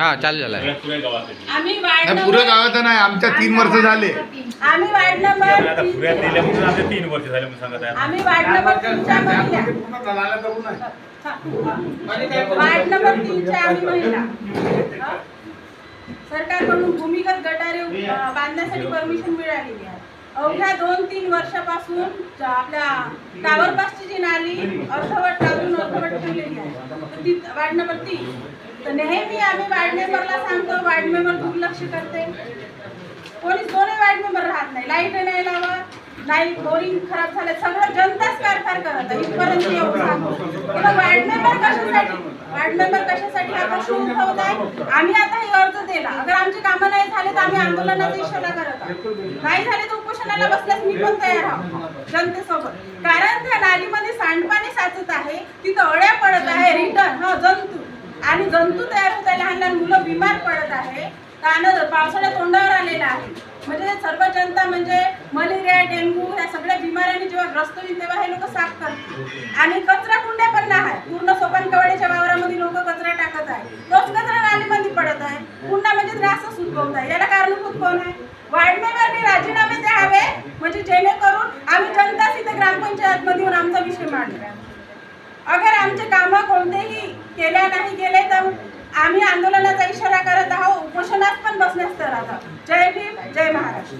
हा चालू झालाय पुऱ्या आम्ही वार्ड नाही, नंबर आमच्या तीन वर्ष झाले. आम्ही वार्ड आता नंबर पुऱ्यात तीन वर्ष झाले म्हणून सांगत आहे आम्ही वार्ड नंबर तीनच्या महिला. वार्ड नंबर तीनच्या आम्ही महिला. हा? सरकारकडून भूमिगत गटारे अ, बांधण्यासाठी परमिशन मिळालेली आहे. अवघ्या दोन तीन वर्षापासून ज- आपल्या टावर पासची जी नाली अर्धवट टाकून अर्धवट ठेवलेली आहे. तर ती वार्ड नंबर तीन. तर नेहमी आम्ही वार्ड मेंबरला सांगतो वार्ड मेंबर दुर्लक्ष करते. कोणीच दोन्ही वार्ड मेंबर राहत नाही. लाइट नाही लावा. नाही बोरिंग खराब झालं सगळं जनताच कारभार करत आहे. इथपर्यंत येऊन सांगतो. वार्ड मेंबर कशासाठी? वार्ड मेंबर कशासाठी हा प्रश्न उद्भवत आहे? आम्ही आता हे अर्ज दिला. अगर आमची कामं नाही झाले तर आम्ही आंदोलनाचा इशारा करत आहोत. नाही झाले तर उपोषणाला बसल्यास मी पण तयार आहोत जनतेसोबत. कारण त्या नालीमध्ये सांडपाणी साचत आहे तिथं अळ्या पडत आहे रिटर्न. हा जनता आणि जंतू तयार होत आहे लहान लहान मुलं बिमार पडत आहे. कानं पावसाळ्या तोंडावर आलेला आहे. म्हणजे सर्व जनता म्हणजे मलेरिया डेंग्यू ह्या सगळ्या बिमाऱ्यांनी जेव्हा ग्रस्त होईल तेव्हा हे लोक साफ करतात आणि कचरा कुंड्या पण नाही. आहे पूर्ण सोपान कवाड्याच्या वावरामध्ये लोक कचरा टाकत आहे तोच कचरा नालीमध्ये पडत आहे. कुंडा म्हणजे त्रासच उद्भवत आहे. याला कारणीभूत कोण आहे? वार्ड मेंबरने राजीनामे द्यावे. म्हणजे जेणेकरून आम्ही जनताच इथे ग्रामपंचायतमध्ये येऊन आमचा विषय मांडूया अगर आमचे कामं कोणतेही केल्या नाही गेले तर आम्ही आंदोलनाचा इशारा करत आहोत. उपोषणात पण बसण्यास तर आहोत जय भीम जय महाराष्ट्र.